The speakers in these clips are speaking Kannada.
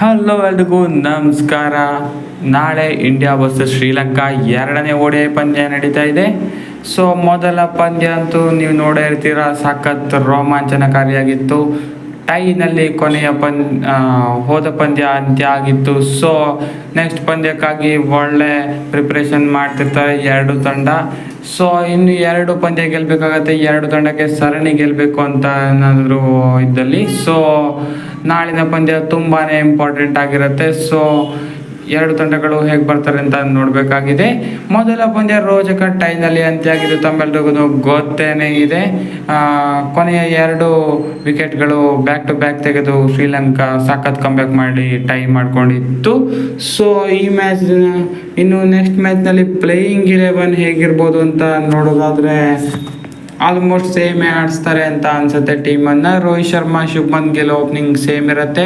ಹಲೋ ಎಲ್ರಿಗೂ, ನಮಸ್ಕಾರ. ನಾಳೆ ಇಂಡಿಯಾ ವರ್ಸಸ್ ಶ್ರೀಲಂಕಾ ಎರಡನೇ ಓಡಿಐ ಪಂದ್ಯ ನಡೀತಾ ಇದೆ. ಸೊ ಮೊದಲ ಪಂದ್ಯ ಅಂತೂ ನೀವು ನೋಡೇ ಇರ್ತೀರ, ಸಖತ್ ರೋಮಾಂಚನಕಾರಿಯಾಗಿತ್ತು. ಟೈನಲ್ಲಿ ಕೊನೆಯ ಪಂದ್ ಹೋದ ಪಂದ್ಯ ಅಂತ್ಯ ಆಗಿತ್ತು. ಸೊ ನೆಕ್ಸ್ಟ್ ಪಂದ್ಯಕ್ಕಾಗಿ ಒಳ್ಳೆ ಪ್ರಿಪ್ರೇಷನ್ ಮಾಡ್ತಿರ್ತಾರೆ ಎರಡು ತಂಡ. ಸೊ ಇನ್ನು ಎರಡು ಪಂದ್ಯ ಗೆಲ್ಲಬೇಕಾಗತ್ತೆ ಎರಡು ತಂಡಕ್ಕೆ ಸರಣಿ ಗೆಲ್ಲಬೇಕು ಅಂತ ಏನಾದರೂ ಇದ್ದಲ್ಲಿ. ಸೊ ನಾಳಿನ ಪಂದ್ಯ ತುಂಬಾ ಇಂಪಾರ್ಟೆಂಟ್ ಆಗಿರುತ್ತೆ. ಸೊ ಎರಡು ತಂಡಗಳು ಹೇಗೆ ಬರ್ತಾರೆ ಅಂತ ನೋಡಬೇಕಾಗಿದೆ. ಮೊದಲ ಪಂದ್ಯ ರೋಚಕ ಟೈನಲ್ಲಿ ಅಂತ್ಯ ಆಗಿದ್ದು ತಮ್ಮೆಲ್ರಿಗೂ ಗೊತ್ತೇನೆ ಇದೆ. ಕೊನೆಯ ಎರಡು ವಿಕೆಟ್ಗಳು ಬ್ಯಾಕ್ ಟು ಬ್ಯಾಕ್ ತೆಗೆದು ಶ್ರೀಲಂಕಾ ಸಖತ್ ಕಂಬ್ಯಾಕ್ ಮಾಡಿ ಟೈ ಮಾಡ್ಕೊಂಡಿತ್ತು. ಸೊ ಈ ಮ್ಯಾಚ್ ಇನ್ನು ನೆಕ್ಸ್ಟ್ ಮ್ಯಾಚ್ನಲ್ಲಿ ಪ್ಲೇಯಿಂಗ್ ಇಲೆವೆನ್ ಹೇಗಿರ್ಬೋದು ಅಂತ ನೋಡೋದಾದ್ರೆ ಆಲ್ಮೋಸ್ಟ್ ಸೇಮೇ ಆಡಿಸ್ತಾರೆ ಅಂತ ಅನ್ಸುತ್ತೆ ಟೀಮನ್ನು. ರೋಹಿತ್ ಶರ್ಮಾ, ಶುಭ್ಮನ್ ಗಿಲ್ ಓಪನಿಂಗ್ ಸೇಮ್ ಇರುತ್ತೆ.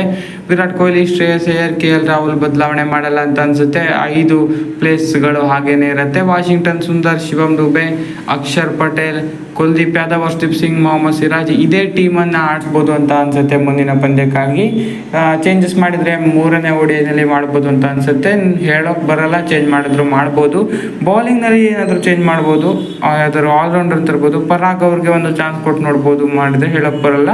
ವಿರಾಟ್ ಕೊಹ್ಲಿ, ಶ್ರೇಯಸ್ ಅಯ್ಯರ್, ಕೆ ಎಲ್ ರಾಹುಲ್ ಬದಲಾವಣೆ ಮಾಡಲ್ಲ ಅಂತ ಅನ್ಸುತ್ತೆ. ಐದು ಪ್ಲೇಸ್ಗಳು ಹಾಗೇನೇ ಇರುತ್ತೆ. ವಾಷಿಂಗ್ಟನ್ ಸುಂದರ್, ಶಿವಮ್ ದುಬೆ, ಅಕ್ಷರ್ ಪಟೇಲ್, ಕುಲ್ದೀಪ್ ಯಾದವ್ ಹರ್ಷದೀಪ್ ಸಿಂಗ್, ಮೊಹಮ್ಮದ್ ಸಿರಾಜ್ ಇದೇ ಟೀಮನ್ನು ಆಡಿಸ್ಬೋದು ಅಂತ ಅನ್ಸುತ್ತೆ ಮುಂದಿನ ಪಂದ್ಯಕ್ಕಾಗಿ. ಚೇಂಜಸ್ ಮಾಡಿದರೆ ಮೂರನೇ ಓಡಿಯಲ್ಲಿ ಮಾಡ್ಬೋದು ಅಂತ ಅನ್ಸುತ್ತೆ. ಹೇಳೋಕೆ ಬರಲ್ಲ ಚೇಂಜ್ ಮಾಡಿದ್ರು ಮಾಡ್ಬೋದು. ಬೌಲಿಂಗ್ನಲ್ಲಿ ಏನಾದರೂ ಚೇಂಜ್ ಮಾಡ್ಬೋದು? ಯಾವ್ದಾದ್ರು ಆಲ್ರೌಂಡರ್ ತರ್ಬೋದು? ಪರಾಗ್ ಅವ್ರಿಗೆ ಒಂದು ಚಾನ್ಸ್ ಕೊಟ್ಟು ನೋಡ್ಬೋದು ಮಾಡಿದ್ರೆ ಹೇಳೋಕೆ ಬರಲ್ಲ.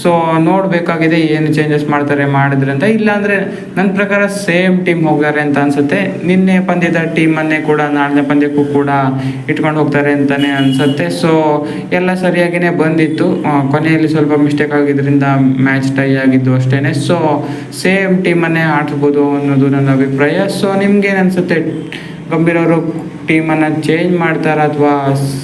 ಸೊ ನೋಡಬೇಕಾಗಿದೆ ಏನು ಚೇಂಜಸ್ ಮಾಡ್ತಾರೆ, ಮಾಡಿದ್ರೆ ಅಂತ. ಇಲ್ಲಾಂದರೆ ನನ್ನ ಪ್ರಕಾರ ಸೇಮ್ ಟೀಮ್ ಹೋಗ್ತಾರೆ ಅಂತ ಅನ್ಸುತ್ತೆ. ನಿನ್ನೆ ಪಂದ್ಯದ ಟೀಮನ್ನೇ ಕೂಡ ನಾಳೆ ಪಂದ್ಯಕ್ಕೂ ಕೂಡ ಇಟ್ಕೊಂಡು ಹೋಗ್ತಾರೆ ಅಂತಲೇ ಅನ್ಸುತ್ತೆ. ಸೊ ಎಲ್ಲ ಸರಿಯಾಗಿಯೇ ಬಂದಿತ್ತು. ಕೊನೆಯಲ್ಲಿ ಸ್ವಲ್ಪ ಮಿಸ್ಟೇಕ್ ಆಗಿದ್ದರಿಂದ ಮ್ಯಾಚ್ ಟೈ ಆಗಿದ್ದು ಅಷ್ಟೇ ಸೊ ಸೇಮ್ ಟೀಮನ್ನೇ ಆಡಿಸ್ಬೋದು ಅನ್ನೋದು ನನ್ನ ಅಭಿಪ್ರಾಯ. ಸೊ ನಿಮ್ಗೇನು ಅನ್ಸುತ್ತೆ? ಗಂಭೀರ್ ಅವರು ಟೀಮನ್ನು ಚೇಂಜ್ ಮಾಡ್ತಾರ ಅಥವಾ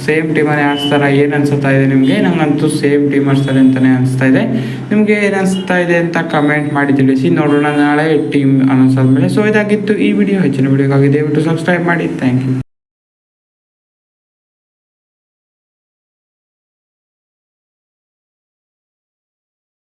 ಸೇಮ್ ಟೀಮನ್ನೇ ಆಡಿಸ್ತಾರಾ? ಏನು ಅನ್ಸುತ್ತಾ ಇದೆ ನಿಮಗೆ? ನನಗಂತೂ ಸೇಮ್ ಟೀಮ್ ಆಡಿಸ್ತಾರೆ ಅಂತಲೇ ಅನಿಸ್ತಾ ಇದೆ. ನಿಮಗೆ ಏನು ಅನಿಸ್ತಾ ಇದೆ ಅಂತ ಕಮೆಂಟ್ ಮಾಡಿ ತಿಳಿಸಿ. ನೋಡೋಣ ನಾಳೆ ಟೀಮ್ ಅನೌನ್ಸ್ ಆದಮೇಲೆ ಸೊ ಇದಾಗಿತ್ತು ಈ ವಿಡಿಯೋ ಹೆಚ್ಚಿನ ವಿಡಿಯೋಗಾಗಿ ದಯವಿಟ್ಟು ಸಬ್ಸ್ಕ್ರೈಬ್ ಮಾಡಿ. Thank you